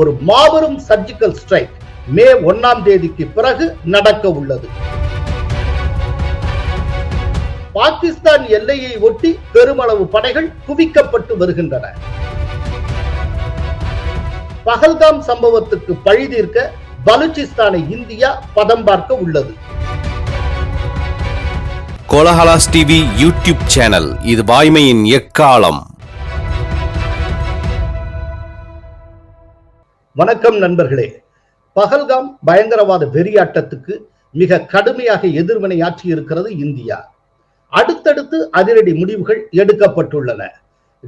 ஒரு மாபெரும் surgical strike மே ஒன்னாம் தேதிக்கு பிறகு நடக்க உள்ளது. பாகிஸ்தான் எல்லையை ஒட்டி பெருமளவு படைகள் குவிக்கப்பட்டு வருகின்றன. பகல்காம் சம்பவத்துக்கு பழி தீர்க்க பலுச்சிஸ்தானை இந்தியா பதம் பார்க்க உள்ளது. கோலஹலாஸ் டிவி யூடியூப் சேனல் இது வாய்மையின் எக்காலம்? வணக்கம் நண்பர்களே. பகல்காம் பயங்கரவாத வெறியாட்டத்துக்கு மிக கடுமையாக எதிர்வினையாற்றி இருக்கிறது இந்தியா. அடுத்தடுத்து அதிரடி முடிவுகள் எடுக்கப்பட்டுள்ளன.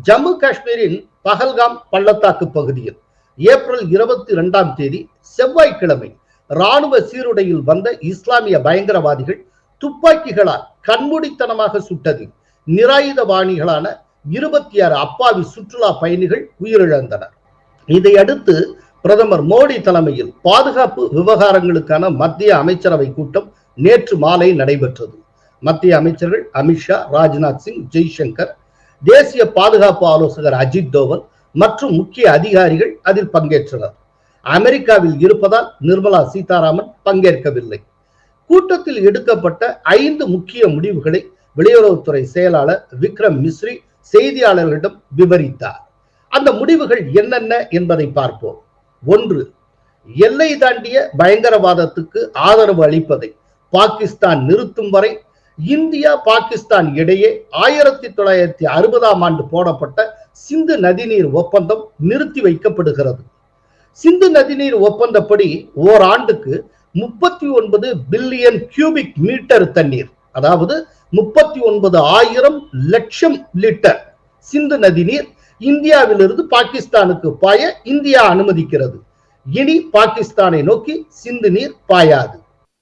ஜம்மு காஷ்மீரின் பகல்காம் பள்ளத்தாக்கு பகுதியில் ஏப்ரல் இருபத்தி இரண்டாம் தேதி செவ்வாய்க்கிழமை ராணுவ சீருடையில் வந்த இஸ்லாமிய பயங்கரவாதிகள் துப்பாக்கிகளால் கண்மூடித்தனமாக சுட்டதில் நிராயுதவாணிகளான இருபத்தி ஆறு அப்பாவி சுற்றுலா பயணிகள் உயிரிழந்தனர். இதையடுத்து பிரதமர் மோடி தலைமையில் பாதுகாப்பு விவகாரங்களுக்கான மத்திய அமைச்சரவை கூட்டம் நேற்று மாலை நடைபெற்றது. மத்திய அமைச்சர்கள் அமித்ஷா ராஜ்நாத் சிங் ஜெய்சங்கர் தேசிய பாதுகாப்பு ஆலோசகர் அஜித் தோவல் மற்றும் முக்கிய அதிகாரிகள் அதில் பங்கேற்றனர். அமெரிக்காவில் இருப்பதால் நிர்மலா சீதாராமன் பங்கேற்கவில்லை. கூட்டத்தில் எடுக்கப்பட்ட ஐந்து முக்கிய முடிவுகளை வெளியுறவுத்துறை செயலாளர் விக்ரம் மிஸ்ரி செய்தியாளர்களிடம் விவரித்தார். அந்த முடிவுகள் என்னென்ன என்பதை பார்ப்போம். ஒன்று எல்லை தாண்டிய பயங்கரவாதத்துக்கு ஆதரவு அளிப்பதை பாகிஸ்தான் நிறுத்தும் வரை இந்தியா பாகிஸ்தான் இடையே ஆயிரத்தி தொள்ளாயிரத்தி அறுபதாம் ஆண்டு போடப்பட்ட சிந்து நதிநீர் ஒப்பந்தம் நிறுத்தி வைக்கப்படுகிறது. சிந்து நதிநீர் ஒப்பந்தப்படி ஓராண்டுக்கு முப்பத்தி ஒன்பது பில்லியன் கியூபிக் மீட்டர் தண்ணீர் அதாவது முப்பத்தி ஒன்பது ஆயிரம் லட்சம் லிட்டர் சிந்து நதிநீர் இந்தியாவிலிருந்து பாகிஸ்தானுக்கு பாய இந்தியா அனுமதிக்கிறது இனி பாகிஸ்தானை நோக்கி சிந்து நீர் பாயாது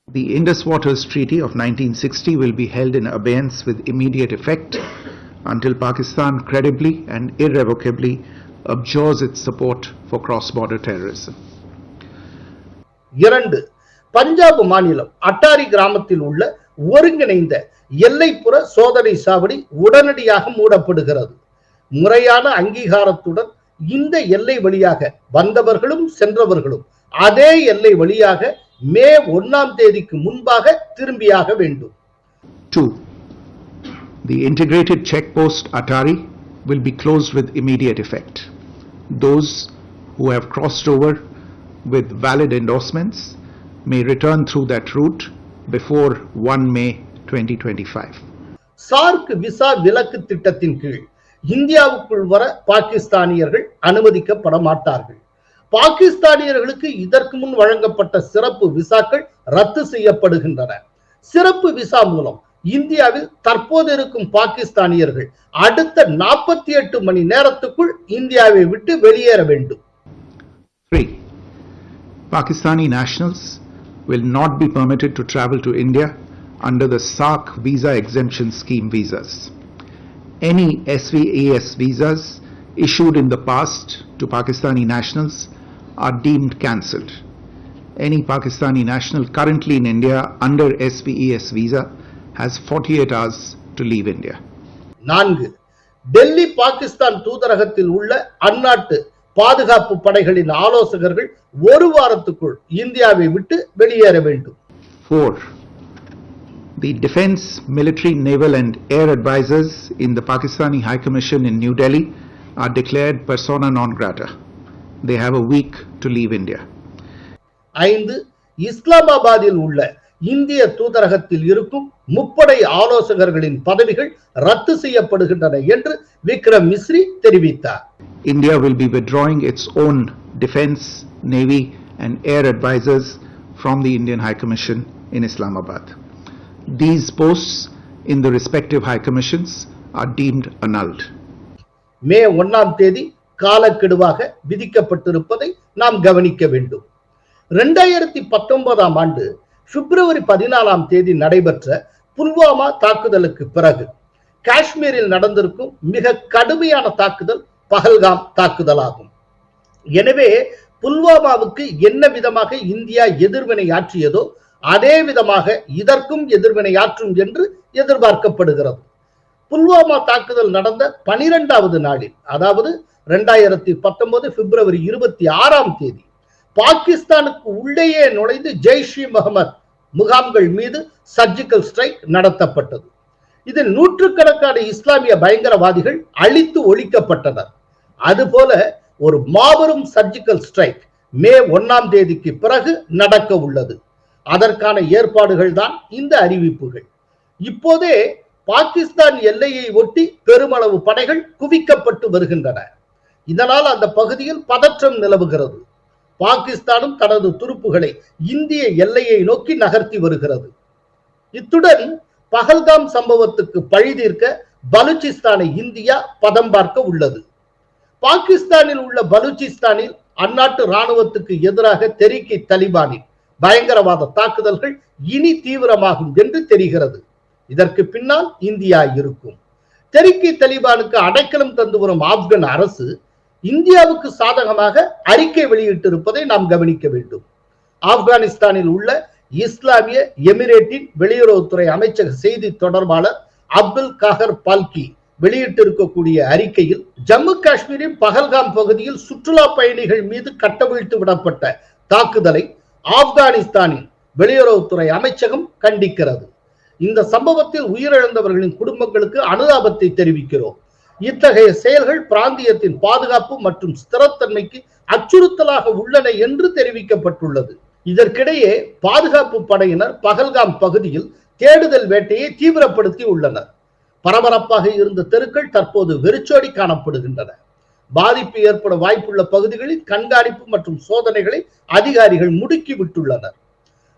The Indus Waters Treaty of 1960 will be held in abeyance with immediate effect until Pakistan credibly and irrevocably abjures its support for cross-border terrorism. இரண்டு பஞ்சாப் மாநிலம் அட்டாரி கிராமத்தில் உள்ள ஒருங்கிணைந்த எல்லைப்புற சோதனை சாவடி உடனடியாக மூடப்படுகிறது முறையான அங்கீகாரத்துடன் இந்த எல்லை வழியாக வந்தவர்களும் சென்றவர்களும் அதே எல்லை வழியாக மே ஒன்னாம் தேதிக்கு முன்பாக திரும்பியாக வேண்டும் 2. The integrated checkpost Atari will be closed with immediate effect. Those who have crossed over with valid endorsements may return through that route before 1 May 2025. SAARC visa விலக்கு திட்டத்தின் கீழ் இந்தியாவுக்குள் வர பாகிஸ்தானியர்கள் அனுமதிக்கப்பட மாட்டார்கள் பாகிஸ்தானியர்களுக்கு இதற்கு முன் வழங்கப்பட்ட சிறப்பு விசாக்கள் ரத்து செய்யப்படுகின்றன சிறப்பு விசா மூலம் இந்தியாவில் தற்போது இருக்கும் பாகிஸ்தானியர்கள் அடுத்த நாற்பத்தி எட்டு மணி நேரத்துக்குள் இந்தியாவை விட்டு வெளியேற வேண்டும் 3. Pakistani nationals will not be permitted to travel to India under the SARC visa exemption scheme visas. Any SVAS visas issued in the past to Pakistani nationals are deemed cancelled. Any Pakistani national currently in India under SVES visa has 48 hours to leave India. நான்கு டெல்லி பாகிஸ்தான் தூதரகத்தில் உள்ள அந்நாட்டு பாதுகாப்பு படைகளின் ஆலோசகர்கள் ஒரு வாரத்துக்குள் இந்தியாவை விட்டு வெளியேற வேண்டும் 4. The Defence, Military, Naval and Air Advisors in the Pakistani High Commission in New Delhi are declared persona non grata. They have a week to leave India. ஐந்து இஸ்லாமாபாத்தில் உள்ள இந்திய தூதரகத்தில் இருக்கும் முப்படை ஆலோசகர்களின் பதவிகள் ரத்து செய்யப்படுகின்றன என்று விக்ரம் மிஸ்ரி தெரிவித்தார் India will be withdrawing its own Defence, Navy and Air Advisors from the Indian High Commission in Islamabad. These posts in the respective High Commissions are deemed annulled. மே ஒன்னாம் தேதி காலக்கெடுவாக விதிக்கப்பட்டிருப்பதை நாம் கவனிக்க வேண்டும் இரண்டாயிரத்தி பத்தொன்பதாம் ஆண்டு பிப்ரவரி பதினாலாம் தேதி நடைபெற்ற புல்வாமா தாக்குதலுக்கு பிறகு காஷ்மீரில் நடந்திருக்கும் மிக கடுமையான தாக்குதல் பகல்காம் தாக்குதலாகும் எனவே புல்வாமாவுக்கு என்ன விதமாக இந்தியா எதிர்வினை ஆற்றியதோ அதே விதமாக இதற்கும் எதிர்வினை ஆற்றும் என்று எதிர்பார்க்கப்படுகிறது. புல்வாமா தாக்குதல் நடந்த பனிரெண்டாவது நாளில் அதாவது ரெண்டாயிரத்தி பத்தொன்பது பிப்ரவரி இருபத்தி ஆறாம் தேதி பாகிஸ்தானுக்கு உள்ளேயே நுழைந்து ஜெய்ஷ் இ முகமது முகாம்கள் மீது சர்ஜிக்கல் ஸ்ட்ரைக் நடத்தப்பட்டது. இதில் நூற்றுக்கணக்கான இஸ்லாமிய பயங்கரவாதிகள் அழித்து ஒழிக்கப்பட்டனர். அதுபோல ஒரு மாபெரும் சர்ஜிக்கல் ஸ்ட்ரைக் மே ஒன்னாம் தேதிக்கு பிறகு நடக்க உள்ளது அதற்கான ஏற்பாடுகள் தான் இந்த அறிவிப்புகள். இப்போதே பாகிஸ்தான் எல்லையை ஒட்டி பெருமளவு படைகள் குவிக்கப்பட்டு வருகின்றன. இதனால் அந்த பகுதியில் பதற்றம் நிலவுகிறது. பாகிஸ்தானும் தனது துருப்புகளை இந்திய எல்லையை நோக்கி நகர்த்தி வருகிறது. இத்துடன் பகல்காம் சம்பவத்துக்கு பழி தீர்க்க பலூச்சிஸ்தானை இந்தியா பதம் பார்க்க உள்ளது. பாகிஸ்தானில் உள்ள பலூச்சிஸ்தானில் அந்நாட்டு ராணுவத்துக்கு எதிராக தெரிக்கை தலிபானின் பயங்கரவாத தாக்குதல்கள் இனி தீவிரமாகும் என்று தெரிகிறது. இதற்கு பின்னால் இந்தியா இருக்கும். தெரிக்கை தலிபானுக்கு அடைக்கலம் தந்து வரும் ஆப்கன் அரசு இந்தியாவுக்கு சாதகமாக அறிக்கை வெளியிட்டிருப்பதை நாம் கவனிக்க வேண்டும். ஆப்கானிஸ்தானில் உள்ள இஸ்லாமிய எமிரேட்டின் வெளியுறவுத்துறை அமைச்சக செய்தி தொடர்பாளர் அப்துல் காஹர் பால்கி வெளியிட்டிருக்கக்கூடிய அறிக்கையில் ஜம்மு காஷ்மீரின் பகல்காம் பகுதியில் சுற்றுலா பயணிகள் மீது கட்டவிழ்த்து விடப்பட்ட தாக்குதலை ஆப்கானிஸ்தானின் வெளியுறவுத்துறை அமைச்சகம் கண்டிக்கிறது. இந்த சம்பவத்தில் உயிரிழந்தவர்களின் குடும்பங்களுக்கு அனுதாபத்தை தெரிவிக்கிறோம். இத்தகைய செயல்கள் பிராந்தியத்தின் பாதுகாப்பு மற்றும் ஸ்திரத்தன்மைக்கு அச்சுறுத்தலாக உள்ளன என்று தெரிவிக்கப்பட்டுள்ளது. இதற்கிடையே பாதுகாப்பு படையினர் பகல்காம் பகுதியில் தேடுதல் வேட்டையை தீவிரப்படுத்தி உள்ளனர். பரபரப்பாக இருந்த தெருக்கள் தற்போது வெறிச்சோடி காணப்படுகின்றன. பாதிப்பு ஏற்பட வாய்ப்புள்ள பகுதிகளில் கண்காணிப்பு மற்றும் சோதனைகளை அதிகாரிகள் முடுக்கி விட்டுள்ளனர்.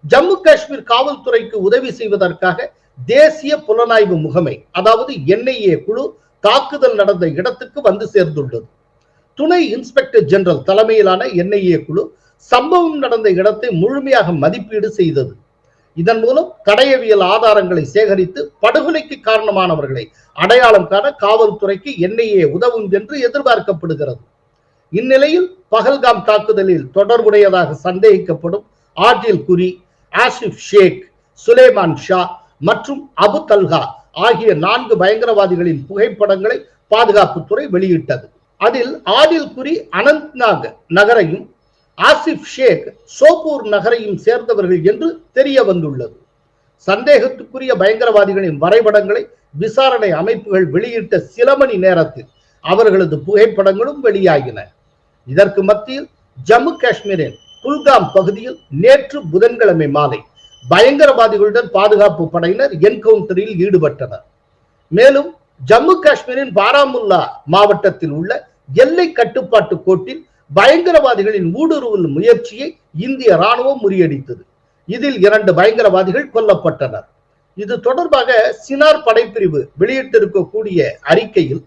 ஜம்மு காஷ்மீர் காவல்துறைக்கு உதவி செய்வதற்காக தேசிய புலனாய்வு முகமை அதாவது என்ஐஏ குழு தாக்குதல் நடந்த இடத்துக்கு வந்து சேர்ந்துள்ளது. துணை இன்ஸ்பெக்டர் ஜெனரல் தலைமையிலான என்ஐஏ குழு சம்பவம் நடந்த இடத்தை முழுமையாக மதிப்பீடு செய்தது. இதன் மூலம் தடயவியல் ஆதாரங்களை சேகரித்து படுகொலைக்கு காரணமானவர்களை அடையாளம் காண காவல்துறைக்கு என்ஐஏ உதவும் என்று எதிர்பார்க்கப்படுகிறது. இந்நிலையில் பகல்காம் தாக்குதலில் தொடர்புடையதாக சந்தேகிக்கப்படும் ஆட்டில் குரி ஆசிப் ஷேக் சுலேமான் ஷா மற்றும் அபு தல்ஹா ஆகிய நான்கு பயங்கரவாதிகளின் புகைப்படங்களை பாதுகாப்புத்துறை வெளியிட்டது. அதில் ஆதில் குரி அனந்த்நாக் நகரையும் ஆசிப் ஷேக் சோப்பூர் நகரையும் சேர்ந்தவர்கள் என்று தெரிய வந்துள்ளது. சந்தேகத்துக்குரிய பயங்கரவாதிகளின் வரைபடங்களை விசாரணை அமைப்புகள் வெளியிட்ட சில மணி நேரத்தில் அவர்களது புகைப்படங்களும் வெளியாகின. இதற்கு மத்தியில் ஜம்மு காஷ்மீரின் குல்காம் பகுதியில் நேற்று புதன்கிழமை மாலை பயங்கரவாதிகளுடன் பாதுகாப்பு படையினர் என்கவுண்டரில் ஈடுபட்டனர். மேலும் ஜம்மு காஷ்மீரின் பாராமுல்லா மாவட்டத்தில் உள்ள எல்லை கட்டுப்பாட்டு கோட்டில் பயங்கரவாதிகளின் ஊடுருவல் முயற்சியை இந்திய ராணுவம் முறியடித்தது. இதில் இரண்டு பயங்கரவாதிகள் கொல்லப்பட்டனர். இது தொடர்பாக சினார் படைப்பிரிவு வெளியிட்டிருக்கக்கூடிய அறிக்கையில்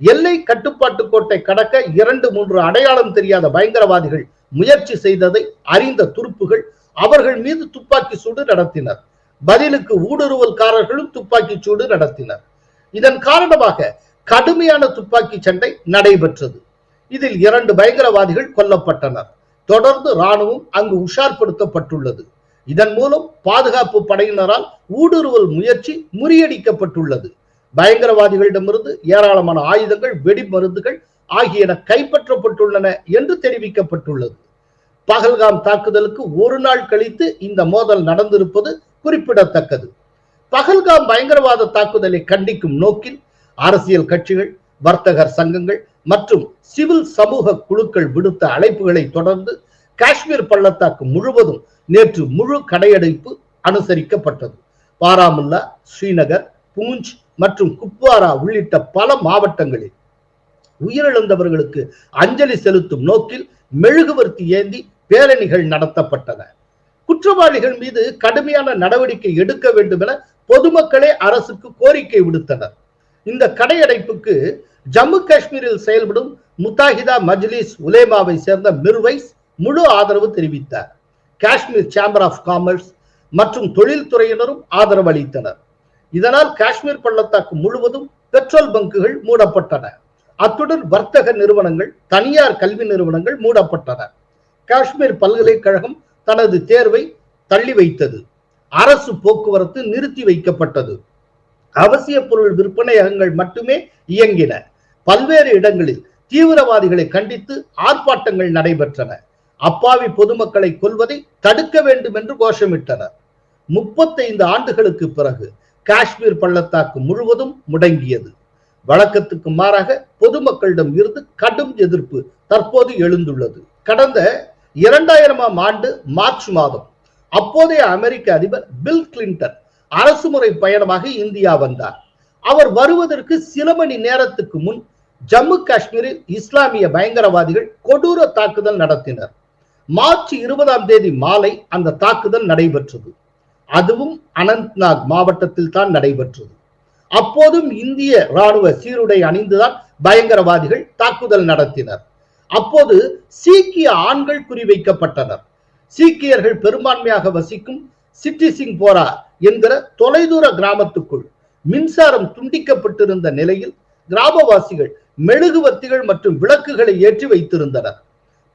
எல்லை கட்டுப்பாட்டு கோட்டை கடக்க இரண்டு மூன்று அடையாளம் தெரியாத பயங்கரவாதிகள் முயற்சி செய்ததை அறிந்த துருப்புகள் அவர்கள் மீது துப்பாக்கி சூடு நடத்தினர். பதிலுக்கு ஊடுருவல்காரர்களும் துப்பாக்கி சூடு நடத்தினர். இதன் காரணமாக கடுமையான துப்பாக்கி சண்டை நடைபெற்றது. இதில் இரண்டு பயங்கரவாதிகள் கொல்லப்பட்டனர். தொடர்ந்து ராணுவம் அங்கு உஷார்படுத்தப்பட்டுள்ளது. இதன் மூலம் பாதுகாப்பு படையினரால் ஊடுருவல் முயற்சி முறியடிக்கப்பட்டுள்ளது. பயங்கரவாதிகளிடமிருந்து ஏராளமான ஆயுதங்கள் வெடிமருந்துகள் ஆகியன கைப்பற்றப்பட்டுள்ளன என்று தெரிவிக்கப்பட்டுள்ளது. பகல்காம் தாக்குதலுக்கு ஒரு நாள் கழித்து இந்த மோதல் நடந்திருப்பது குறிப்பிடத்தக்கது. பகல்காம் பயங்கரவாத தாக்குதலை கண்டிக்கும் நோக்கில் அரசியல் கட்சிகள் வர்த்தகர் சங்கங்கள் மற்றும் சிவில் சமூக குழுக்கள் விடுத்த அழைப்புகளை தொடர்ந்து காஷ்மீர் பள்ளத்தாக்கு முழுவதும் நேற்று முழு கடையடைப்பு அனுசரிக்கப்பட்டது. பாராமுல்லா ஸ்ரீநகர் பூஞ்ச் மற்றும் குப்வாரா உள்ளிட்ட பல மாவட்டங்களில் உயிரிழந்தவர்களுக்கு அஞ்சலி செலுத்தும் நோக்கில் மெழுகுவர்த்தி ஏந்தி பேரணிகள் நடத்தப்பட்டன. குற்றவாளிகள் மீது கடுமையான நடவடிக்கை எடுக்க வேண்டும் என பொதுமக்களே அரசுக்கு கோரிக்கை விடுத்தனர். இந்த கடையடைப்புக்கு ஜம்மு காஷ்மீரில் செயல்படும் முத்தாஹிதா மஜ்லிஸ் உலேமாவை சேர்ந்த மிர்வைஸ் முழு ஆதரவு தெரிவித்தார். காஷ்மீர் சேம்பர் ஆஃப் காமர்ஸ் மற்றும் தொழில்துறையினரும் ஆதரவு அளித்தனர். இதனால் காஷ்மீர் பள்ளத்தாக்கு முழுவதும் பெட்ரோல் பங்குகள் மூடப்பட்டன. அத்துடன் வர்த்தக நிறுவனங்கள் தனியார் கல்வி நிறுவனங்கள் மூடப்பட்டன. காஷ்மீர் பல்கலைக்கழகம் தனது தேர்வை தள்ளி வைத்தது. அரசு போக்குவரத்து நிறுத்தி வைக்கப்பட்டது. அவசிய பொருள் விற்பனையகங்கள் மட்டுமே இயங்கின. பல்வேறு இடங்களில் தீவிரவாதிகளை கண்டித்து ஆர்ப்பாட்டங்கள் நடைபெற்றன. அப்பாவி பொதுமக்களை கொல்வதை தடுக்க வேண்டும் என்று கோஷமிட்டனர். முப்பத்தைந்து ஆண்டுகளுக்கு பிறகு காஷ்மீர் பள்ளத்தாக்கு முழுவதும் முடங்கியது. வழக்கத்துக்கு மாறாக பொதுமக்களிடம் இருந்து கடும் எதிர்ப்பு தற்போது எழுந்துள்ளது. கடந்த இரண்டாயிரமாம் ஆண்டு மார்ச் மாதம் அப்போதைய அமெரிக்க அதிபர் பில் கிளின்டன் அரசுமுறை பயணமாக இந்தியா வந்தார். அவர் வருவதற்கு சில மணி நேரத்துக்கு முன் ஜம்மு காஷ்மீரில் இஸ்லாமிய பயங்கரவாதிகள் கொடூர தாக்குதல் நடத்தினர். மார்ச் இருபதாம் தேதி மாலை அந்த தாக்குதல் நடைபெற்றது. அதுவும் அனந்த்நாக் மாவட்டத்தில் தான் நடைபெற்றது. அப்போதும் இந்திய ராணுவ சீருடை அணிந்துதான் பயங்கரவாதிகள் தாக்குதல் நடத்தினர். அப்போது சீக்கிய ஆண்கள் குறிவைக்கப்பட்டனர். சீக்கியர்கள் பெரும்பான்மையாக வசிக்கும் சிட்டி சிங் போரா என்கிற தொலைதூர கிராமத்துக்குள் மின்சாரம் துண்டிக்கப்பட்டிருந்த நிலையில் கிராமவாசிகள் மெழுகுவத்திகள் மற்றும் விளக்குகளை ஏற்றி வைத்திருந்தனர்.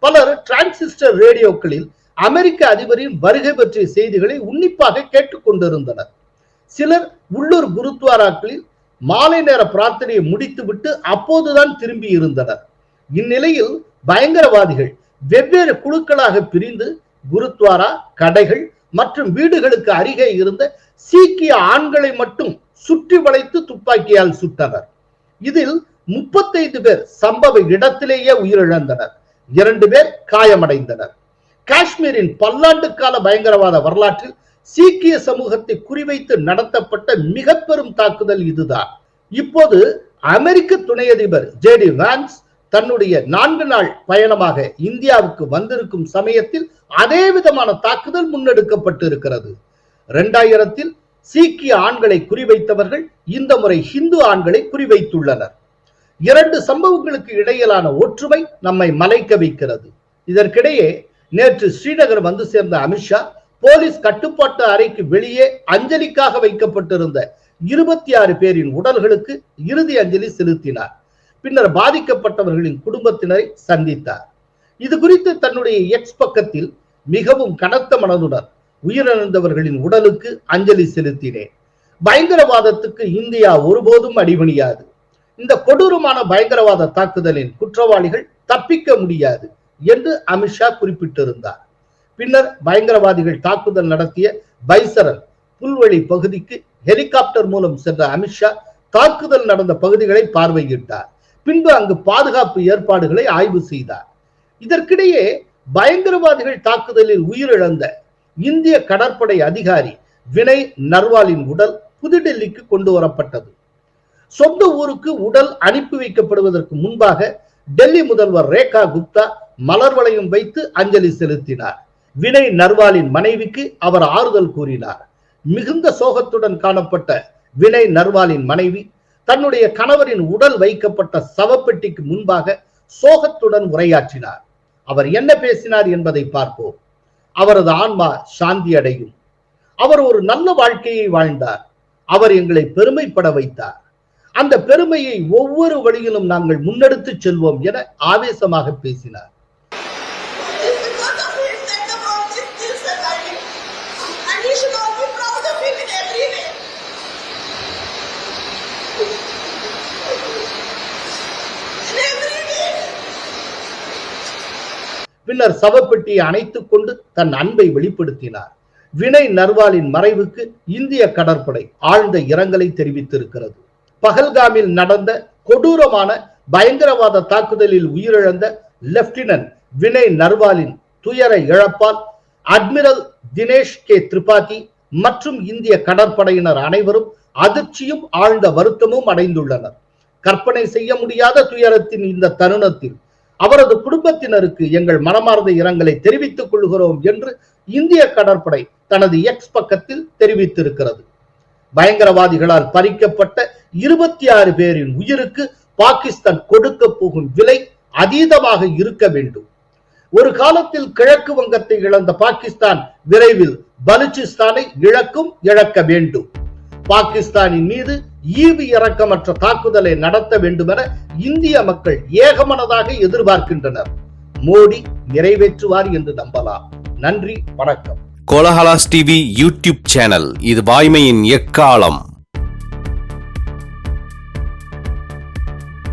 பலர் டிரான்சிஸ்டர் ரேடியோக்களில் அமெரிக்க அதிபரின் வருகை பற்றிய செய்திகளை உன்னிப்பாக கேட்டுக்கொண்டிருந்தனர் சிலர் உள்ளூர் குருத்வாராக்களில் மாலை நேர பிரார்த்தனையை முடித்துவிட்டு அப்போதுதான் திரும்பி இருந்தனர். இந்நிலையில் பயங்கரவாதிகள் வெவ்வேறு குழுக்களாக பிரிந்து குருத்வாரா கடைகள் மற்றும் வீடுகளுக்கு அருகே இருந்த சீக்கிய ஆண்களை மட்டும் சுற்றி வளைத்து துப்பாக்கியால் சுட்டனர் இதில் முப்பத்தைந்து பேர் சம்பவ இடத்திலேயே உயிரிழந்தனர். இரண்டு பேர் காயமடைந்தனர். காஷ்மீரின் பல்லாண்டு கால பயங்கரவாத வரலாற்றில் சீக்கிய சமூகத்தை குறிவைத்து நடத்தப்பட்ட மிக பெரும் தாக்குதல் இதுதான். இப்போது அமெரிக்க துணை அதிபர் ஜே டி வான்ஸ் தன்னுடைய நான்கு நாள் பயணமாக இந்தியாவுக்கு வந்திருக்கும் சமயத்தில் அதே விதமான தாக்குதல் முன்னெடுக்கப்பட்டு இருக்கிறது இரண்டாயிரத்தில் சீக்கிய ஆண்களை குறிவைத்தவர்கள் இந்த முறை ஹிந்து ஆண்களை குறிவைத்துள்ளனர். இரண்டு சம்பவங்களுக்கு இடையிலான ஒற்றுமை நம்மை மலைக்க வைக்கிறது. இதற்கிடையே நேற்று ஸ்ரீநகர் வந்து சேர்ந்த அமித்ஷா போலீஸ் கட்டுப்பாட்டு அறைக்கு வெளியே அஞ்சலிக்காக வைக்கப்பட்டிருந்த இருபத்தி ஆறு பேரின் உடல்களுக்கு இறுதி அஞ்சலி செலுத்தினார். பின்னர் பாதிக்கப்பட்டவர்களின் குடும்பத்தினரை சந்தித்தார். இது குறித்து தன்னுடைய எக்ஸ் பக்கத்தில் மிகவும் கனத்த மனதுடன் உயிரிழந்தவர்களின் உடலுக்கு அஞ்சலி செலுத்தினேன். பயங்கரவாதத்துக்கு இந்தியா ஒருபோதும் அடிபணியாது. இந்த கொடூரமான பயங்கரவாத தாக்குதலின் குற்றவாளிகள் தப்பிக்க முடியாது என்று அமித்ஷா குறிப்பிட்டிருந்தார். பின்னர் பயங்கரவாதிகள் தாக்குதல் நடத்திய பைசரன் புல்வெளி பகுதிக்கு ஹெலிகாப்டர் மூலம் சென்ற அமித்ஷா தாக்குதல் நடந்த பகுதிகளை பார்வையிட்டார். பின்பு அங்கு பாதுகாப்பு ஏற்பாடுகளை ஆய்வு செய்தார். இதற்கிடையே பயங்கரவாதிகள் தாக்குதலில் உயிரிழந்த இந்திய கடற்படை அதிகாரி வினய் நர்வாலின் உடல் புதுடெல்லிக்கு கொண்டு வரப்பட்டது. சொந்த ஊருக்கு உடல் அனுப்பி வைக்கப்படுவதற்கு முன்பாக டெல்லி முதல்வர் ரேகா குப்தா மலர் வளையம் வைத்து அஞ்சலி செலுத்தினார். வினய் நர்வாலின் மனைவிக்கு அவர் ஆறுதல் கூறினார். மிகுந்த சோகத்துடன் காணப்பட்ட வினய் நர்வாலின் மனைவி தன்னுடைய கணவரின் உடல் வைக்கப்பட்ட சவப்பெட்டிக்கு முன்பாக சோகத்துடன் உரையாற்றினார். அவர் என்ன பேசினார் என்பதை பார்ப்போம். அவரது ஆன்மா சாந்தி அடையும். அவர் ஒரு நல்ல வாழ்க்கையை வாழ்ந்தார். அவர் எங்களை பெருமைப்பட வைத்தார். அந்த பெருமையை ஒவ்வொரு வழியிலும் நாங்கள் முன்னெடுத்துச் செல்வோம் என ஆவேசமாக பேசினார். பின்னர் சவப்பெட்டியை அணைத்துக் கொண்டு தன் அன்பை வெளிப்படுத்தினார். வினய் நர்வாலின் மறைவுக்கு இந்திய கடற்படை ஆழ்ந்த இரங்கலை தெரிவித்திருக்கிறது. பகல்காமில் நடந்த கொடூரமான பயங்கரவாத தாக்குதலில் உயிரிழந்த லெப்டினன்ட் வினய் நர்வாலின் துயர இழப்பால் அட்மிரல் தினேஷ் கே. திரிபாதி மற்றும் இந்திய கடற்படையினர் அனைவரும் அதிர்ச்சியும் ஆழ்ந்த வருத்தமும் அடைந்துள்ளனர். கற்பனை செய்ய முடியாத துயரத்தின் இந்த தருணத்தில் அவரது குடும்பத்தினருக்கு எங்கள் மனமார்ந்த இரங்கலை தெரிவித்துக் கொள்கிறோம் என்று இந்திய கடற்படை தனது எக்ஸ் பக்கத்தில் தெரிவித்திருக்கிறது. பயங்கரவாதிகளால் பறிக்கப்பட்ட இருபத்தி ஆறு பேரின் உயிருக்கு பாகிஸ்தான் கொடுக்க போகும் விலை அதீதமாக இருக்க வேண்டும். ஒரு காலத்தில் கிழக்கு வங்கத்தை இழந்த பாகிஸ்தான் விரைவில் பலுச்சிஸ்தானை இழக்கும் இழக்க வேண்டும். பாகிஸ்தானின் மீது ஈவு இறக்கமற்ற தாக்குதலை நடத்த வேண்டும் என இந்திய மக்கள் ஏகமனதாக எதிர்பார்க்கின்றனர். மோடி நிறைவேற்றுவார் என்று நம்பலாம். நன்றி வணக்கம். கோலஹலாஸ் டிவி யூடியூப் சேனல் இது வாய்மையின் எக்காலம்.